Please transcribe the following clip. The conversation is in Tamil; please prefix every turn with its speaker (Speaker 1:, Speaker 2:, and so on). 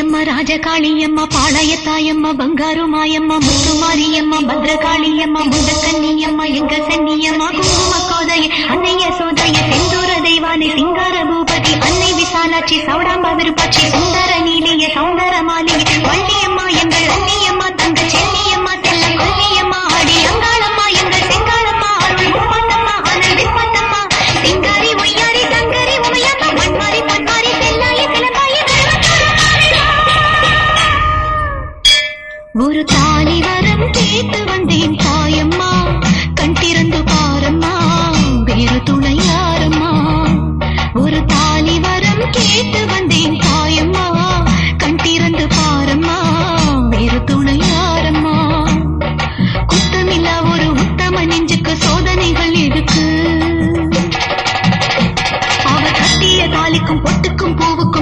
Speaker 1: மாரியம்மா ராஜகாளியம்மா பாளையத்தாயம்மா பங்காரு மாயம்மா முத்து மாரியம்மா பத்ரகாளியம்மா முண்டக்கன்னியம்மா எங்க சன்னியம்மா குங்கும கோதைய அன்னைய சோதைய செந்தூர தெய்வானை சிங்கார பூபதி அன்னை விசாலாட்சி சௌடாம்பா விருப்பாட்சி சுந்தர நீலிய சௌந்தர What the fuck?